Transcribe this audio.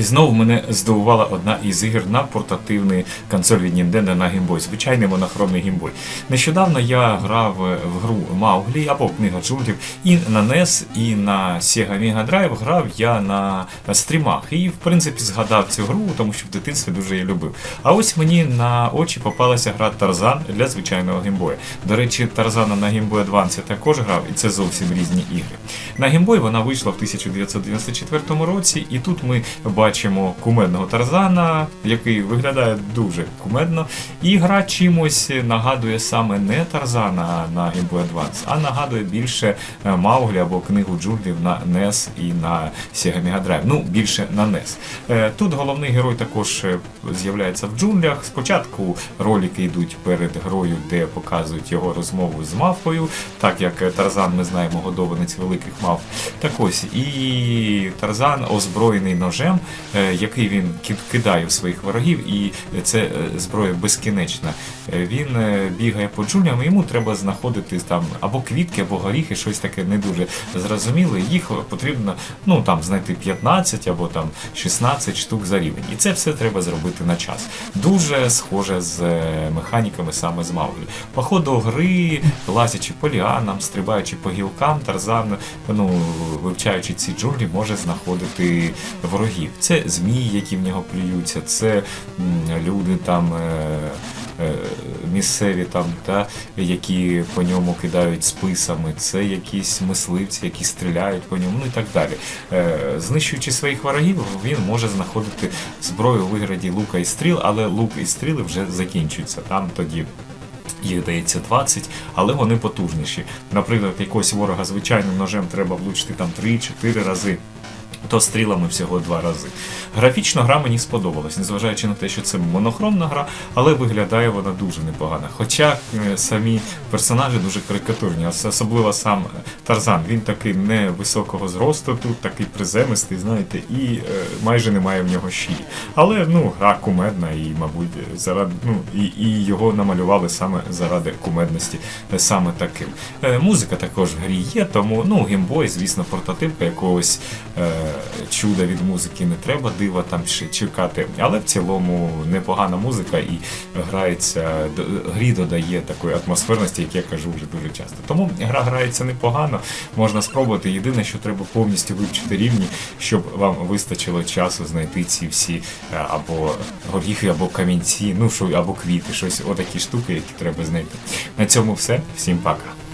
І знову мене здивувала одна із ігор на портативний консоль від Nintendo на Boy, звичайний монохромний Boy. Нещодавно я грав в гру Мауглі або Книга джунглів і на NES, і на Sega Mega Drive грав я на стрімах. І в принципі згадав цю гру, тому що в дитинстві дуже її любив. А ось мені на очі попалася гра Тарзан для звичайного Boy. До речі, Тарзана на Game Boy Advance я також грав, і це зовсім різні ігри. На Game вона вийшла в 1994 році, і тут ми бачимо кумедного Тарзана, який виглядає дуже кумедно. І гра чимось нагадує саме не Тарзана на Game Boy Advance, а нагадує більше е, Мауглі або книгу джунглів на NES і на Sega Mega Drive. Ну, більше на NES. Е, Тут головний герой також е, з'являється в джунглях. Спочатку ролики йдуть перед грою, де показують його розмову з мавпою, так як Тарзан, ми знаємо, годованець великих мавп. Так ось і Тарзан озброєний ножем, який він ки- кидає в своїх ворогів, і це е, зброя безкінечна. Е, Він е, бігає по джунглям, і йому треба знаходити там або квітки, або горіхи, щось таке не дуже зрозуміле. Їх потрібно ну там знайти 15 або там 16 штук за рівень. І це все треба зробити на час. Дуже схоже з е, механіками саме з Мауглі. По ходу гри, лазячи по ліанам, стрибаючи по гілкам, Тарзан, ну, вивчаючи ці джунглі, може знаходити ворогів. Це змії, які в нього плюються, це люди там. Е- е, Місцеві там, та, які по ньому кидають списами, це якісь мисливці, які стріляють по ньому, ну і так далі. Е, знищуючи своїх ворогів, він може знаходити зброю у вигляді лука і стріл, але лук і стріли вже закінчуються. Там тоді їх дається 20, але вони потужніші. Наприклад, якогось ворога звичайним ножем треба влучити там 3-4 рази. То стрілами всього два рази. Графічно гра мені сподобалась, незважаючи на те, що це монохромна гра, але виглядає вона дуже непогано. Хоча е, самі персонажі дуже карикатурні, особливо сам Тарзан. Він такий невисокого зросту, тут такий приземистий, знаєте, і е, майже немає в нього шиї. Але ну, гра кумедна і, мабуть, заради ну і, і його намалювали саме заради кумедності, е, саме таким. Е, музика також в грі є, тому ну геймбой, звісно, портативка якогось е, чуда від музики не треба дива там ще чекати. Але в цілому непогана музика і грається грі додає такої атмосферності, як я кажу вже дуже часто. Тому гра грається непогано, можна спробувати. Єдине, що треба повністю вивчити рівні, щоб вам вистачило часу знайти ці всі е, або горіхи, або камінці, ну що або квіти, щось отакі штуки, які треба знайти. На цьому все. Всім пока.